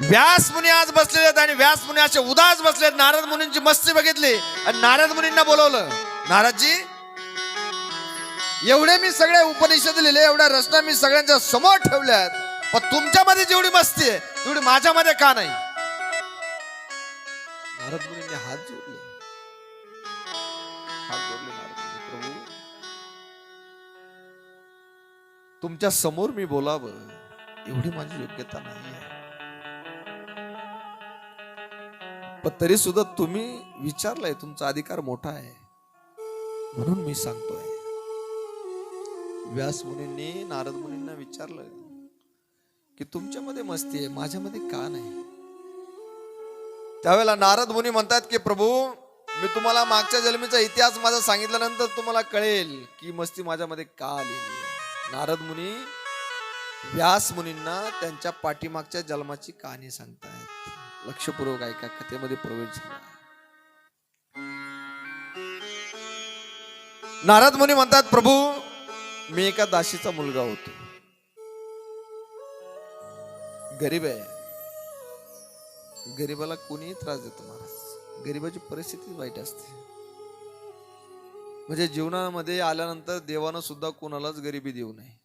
व्यास मुनी आज बसलेले आहेत आणि व्यास मुनी असे उदास बसलेत नारद मुनींची मस्ती बघितली आणि नारद मुनींना बोलवलं. नारदजी एवढे मी सगळे उपनिषद लिहिले एवढ्या रचना मी सगळ्यांच्या समोर ठेवल्यात पण तुमच्यामध्ये जेवढी मस्ती आहे तेवढी माझ्यामध्ये का नाही? नारद मुनींनी हात जोडले. हात जोडले नारद प्रभू तुमच्यासमोर मी बोलावं. एवढी माझी योग्यता नाही आहे पण तरी सुद्धा तुम्ही विचारलंय तुमचा अधिकार मोठा आहे. म्हणून मी सांगतोय. व्यास मुनींनी नारद मुनींना विचारलं की तुमच्यामध्ये मस्ती आहे माझ्यामध्ये का नाही? त्यावेळेला नारद मुनी म्हणतात की प्रभू मी तुम्हाला मागच्या जन्मीचा इतिहास माझा सांगितल्यानंतर तुम्हाला कळेल की मस्ती माझ्यामध्ये का आलेली आहे. नारद मुनी व्यास मुनींना त्यांच्या पाठीमागच्या जन्माची कहाणी सांगताय लक्षपूर्वक ऐका कथेमध्ये प्रवेश झाला. नारद मुनी म्हणतात प्रभू मी एका दाशीचा मुलगा होतो. गरीब आहे. गरीबाला कोणीही त्रास देतो महाराज. गरीबाची परिस्थिती वाईट असते. म्हणजे जीवनामध्ये आल्यानंतर देवानं सुद्धा कोणालाच गरिबी देऊ नये.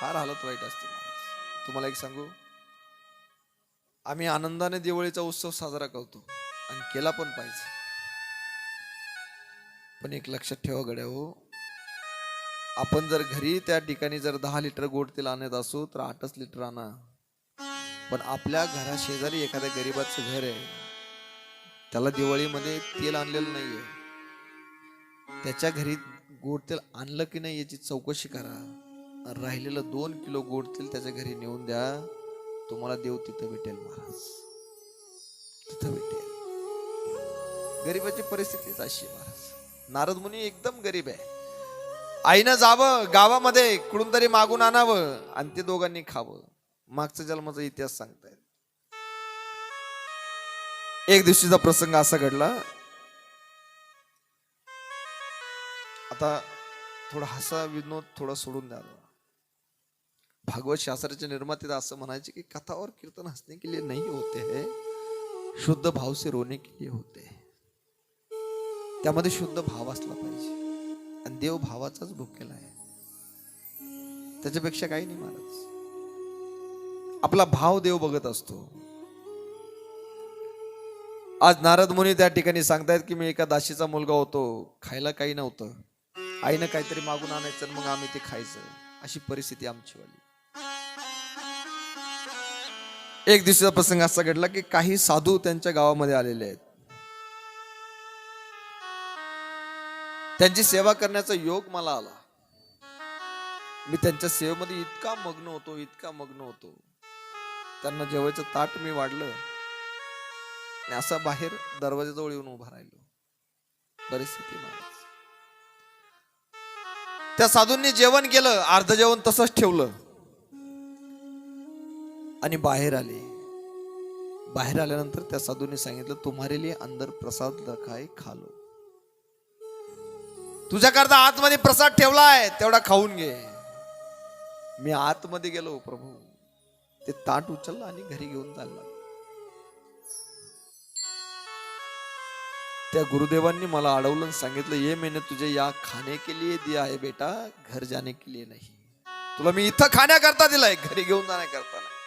फार हालत वाईट असते महाराज. तुम्हाला एक सांगू? आम्ही आनंदाने दिवाळीचा उत्सव साजरा करतो आणि केला पण पाहिजे. पण एक लक्षात ठेवा गड्या हो आपण जर घरी त्या ठिकाणी जर दहा लिटर गोड तेल आणत असू तर आठच लिटर आणा. पण आपल्या घरा शेजारी एखाद्या गरीबाचं घर आहे त्याला दिवाळीमध्ये तेल आणलेलं नाहीये. त्याच्या घरी गोड तेल आणलं की नाही याची चौकशी करा. राहिलेलं दोन किलो गोड तेल त्याच्या घरी नेऊन द्या. तुम्हाला देव तिथं भेटेल महाराज. तिथं भेटेल. गरीबाची परिस्थितीच अशी महाराज. नारद मुनी एकदम गरीब आहे. आईनं जावं गावामध्ये कुठून तरी मागून आणावं आणि ते दोघांनी खावं. मागचा जन्माचा इतिहास सांगतायत. एक दिवशीचा प्रसंग असा घडला. आता थोडा हसा विनोद थोडा सोडून द्यावा भागवत शास्त्राचे निर्माते असं म्हणायचे की कथा और कीर्तन हसने के लिए नहीं होते है शुद्ध भाव से रोने के लिए होते त्यामध्ये शुद्ध भाव असला पाहिजे. आणि देव भावाचाच भुकेला आहे. त्याच्यापेक्षा काही नाही महाराज. आपला भाव देव बघत असतो. आज नारद मुनी त्या ठिकाणी सांगतायत की मी एका दाशीचा मुलगा होतो खायला काही नव्हतं. आईनं काहीतरी मागून आणायचं मग आम्ही ते खायचं. अशी परिस्थिती आमची वाली. एक दिवशीचा प्रसंग असा घडला की काही साधू त्यांच्या गावामध्ये आलेले आहेत. त्यांची सेवा करण्याचा योग मला आला. मी त्यांच्या सेवेमध्ये इतका मग्न होतो इतका मग्न होतो. त्यांना जेवायचं ताट मी वाढलं. आणि असा बाहेर दरवाजाजवळ येऊन उभा राहिलो. परिस्थिती त्या साधूंनी जेवण केलं अर्ध जेवण तसंच ठेवलं. आणि बाहेर आले. बाहेर आल्यानंतर त्या साधूंनी सांगितलं तुम्हारे लिए अंदर प्रसाद रखाय खालो. तुझ्याकरता आतमध्ये प्रसाद ठेवलाय तेवढा खाऊन घे. मी आतमध्ये गेलो प्रभू. ते ताट उचललं आणि घरी घेऊन चालला त्या गुरुदेवांनी मला अडवलं आणि सांगितलं ये मैंने तुझे या खाने के लिए दिया आहे बेटा घर जाने के लिए नाही. तुला मी इथं खाण्याकरता दिलाय घरी घेऊन जाण्याकरता नाही.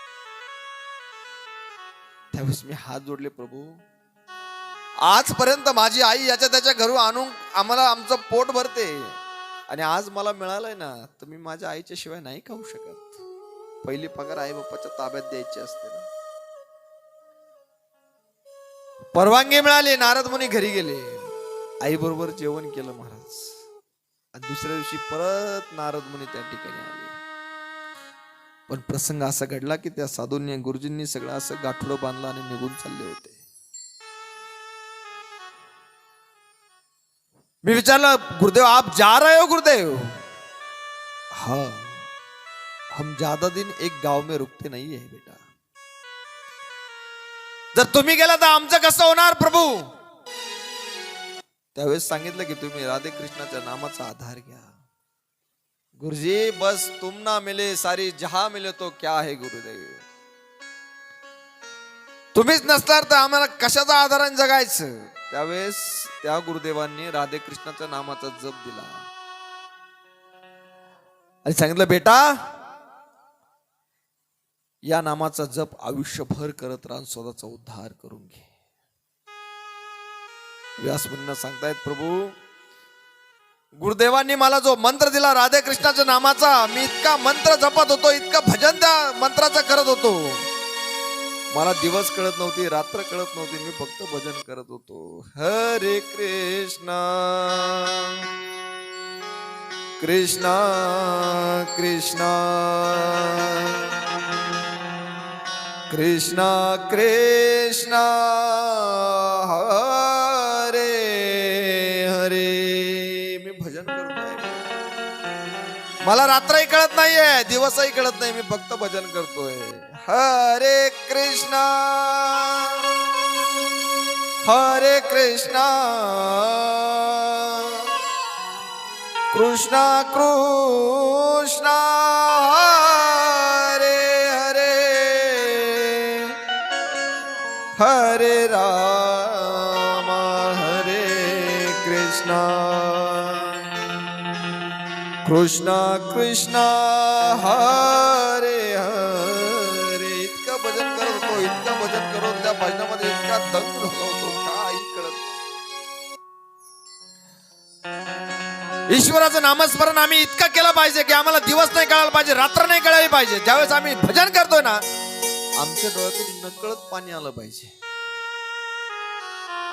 त्यावेळेस मी हात जोडले प्रभू. आजपर्यंत माझी आई याच्या त्याच्या घरून आणून आम्हाला आमचं पोट भरते. आणि आज मला मिळालंय ना तर मी माझ्या आईच्या शिवाय नाही खाऊ शकत. पहिली पगार आई बाप्पाच्या ताब्यात द्यायची असते ना. परवानगी मिळाली नारद मुनी घरी गेले. आई बरोबर जेवण केलं महाराज. आणि दुसऱ्या दिवशी परत नारद मुनी त्या ठिकाणी आले. पण प्रसंग असा घडला की त्या साधूंनी, गुरुजींनी सगळं असं गाठोडं बांधलं आणि निघून चालले होते. मी विचारलं, गुरुदेव, आप जा रहे हो, गुरुदेव? हाँ हम ज़्यादा दिन एक गाव में रुकते नहीं है, बेटा. जर तुम्ही गेला तर आमचं कसं होणार, प्रभू? त्यावेळेस सांगितलं की तुम्ही राधे कृष्णाच्या नामाचा आधार घ्या. गुरुजी बस तुम ना मिले सारी जहा मिले तो क्या आहे गुरुदेव? तुम्हीच नसणार तर आम्हाला कशाचा आधाराने जगायचं? त्यावेळेस त्या गुरुदेवांनी राधे कृष्णाच्या नामाचा जप दिला. आणि सांगितलं बेटा या नामाचा जप आयुष्यभर करत राहून स्वतःचा उद्धार करून घे. व्यासमुनींना सांगतायत प्रभू गुरुदेवांनी मला जो मंत्र दिला राधे कृष्णाच्या नामाचा मी इतका मंत्र जपत होतो इतकं भजन त्या मंत्राचं करत होतो. मला दिवस कळत नव्हती रात्र कळत नव्हती मी फक्त भजन करत होतो. हरे कृष्णा. कृष्णा कृष्णा. कृष्णा कृष्णा. रात्रही कळत नाहीये दिवसही कळत नाही मी फक्त भजन करतोय. हरे कृष्णा. हरे कृष्णा. कृष्णा कृष्णा. कृष्णा कृष्णा हरे हरे. इतकं भजन करत होतो इतकं भजन करत त्या भजनामध्ये इतका दंग झाला होतो काय कळत ईश्वराचं नामस्मरण आम्ही इतकं केलं पाहिजे की आम्हाला दिवस नाही कळायला पाहिजे रात्र नाही कळायला पाहिजे. ज्यावेळेस आम्ही भजन करतोय ना आमच्या डोळ्यातून नकळत पाणी आलं पाहिजे.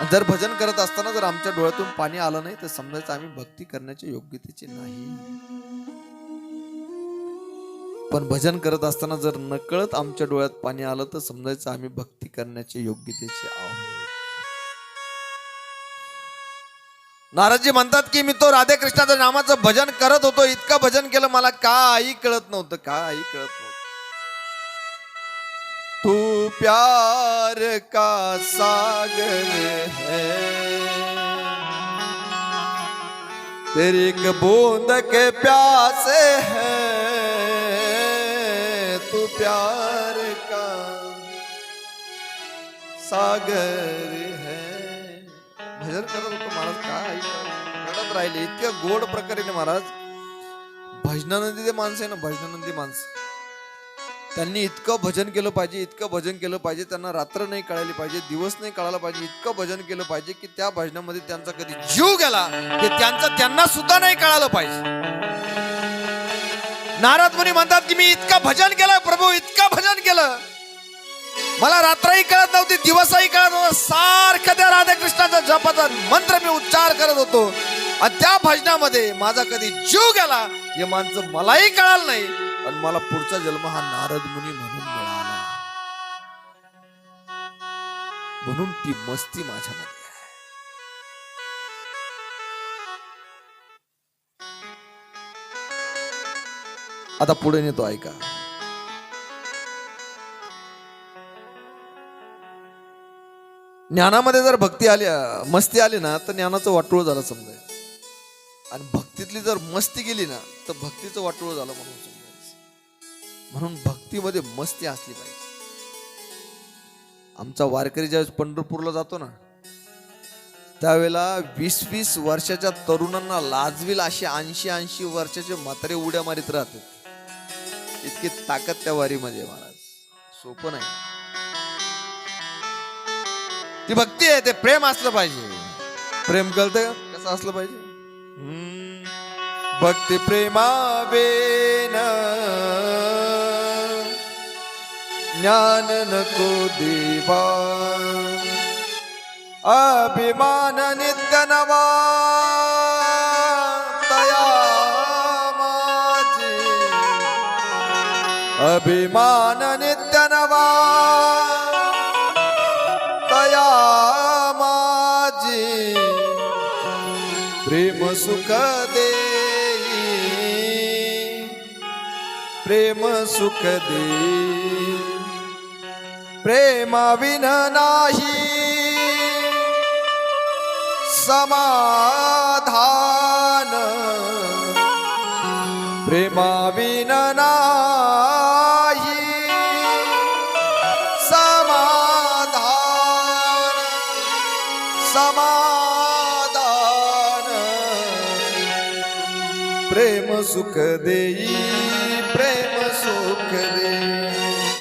जर भजन करत असताना जर आमच्या डोळ्यातून पाणी आलं नाही तर समजायचं आम्ही भक्ती करण्याच्या योग्यतेचे नाही. पण भजन करत असताना जर नकळत आमच्या डोळ्यात पाणी आलं तर समजायचं आम्ही भक्ती करण्याच्या योग्यतेचे आहोत. नारदजी म्हणतात की मी तो राधे कृष्णाच्या नामाचं भजन करत होतो. इतकं भजन केलं मला काही कळत नव्हतं काही कळत नव्हतं. तू प्यार का सागर है। तेरी एक बूंद के प्यासे है। तू प्यार का सागर है। भजन करत होतो महाराज काय रडत राहिले इतक्या गोड प्रकारे ना महाराज. भजनानंदी ते माणसं आहे ना भजनानंदी माणसं. त्यांनी इतकं भजन केलं पाहिजे इतकं भजन केलं पाहिजे त्यांना रात्र नाही कळायला पाहिजे दिवस नाही कळायला पाहिजे इतकं भजन केलं पाहिजे की त्या भजनामध्ये त्यांचा कधी जीव गेला की त्यांचा त्यांना सुद्धा नाही कळालं पाहिजे. नारद मुनी म्हणतात की मी इतकं भजन केलं प्रभू इतकं भजन केलं. मला रात्रही कळत नव्हती दिवसही कळत नव्हतं सारखं त्या राधाकृष्णाचा जपाचा मंत्र मी उच्चार करत होतो. आणि त्या भजनामध्ये माझा कधी जीव गेला हे माणसं मलाही कळालं नाही. आणि मला पुढचा जन्म हा नारद मुनी म्हणून मिळाला. म्हणून ती मस्ती माझ्यामध्ये आता पुढे नेतो ऐका. ज्ञानामध्ये जर भक्ती आली मस्ती आली ना तर ज्ञानाचं वाटोळ झालं समजा आणि भक्तीतली जर मस्ती गेली ना तर भक्तीचं वाटोळ झालं म्हणून समजा म्हणून भक्तीमध्ये मस्ती असली पाहिजे. आमचा वारकरी ज्यावेळेस पंढरपूरला जातो ना त्यावेळेला वीस वीस वर्षाच्या तरुणांना लाजवील असे ऐंशी ऐंशी वर्षाचे म्हातारे उड्या मारित राहतात. इतकी ताकद त्या वारीमध्ये महाराज. सोपं नाही. ती भक्ती आहे ते प्रेम असलं पाहिजे. प्रेम कळतं कसं असलं पाहिजे? हम्म. भक्ती प्रेमावेन ज्ञान नको देवा. अभिमान नित्य नवा. तया माझी. अभिमान नित्य नवा. तया माझी. प्रेम सुख देई. प्रेम सुख देई. प्रेमाविन नाही. समाधान. प्रेमाविन नाही. समाधान. समाधान. प्रेम सुख देई.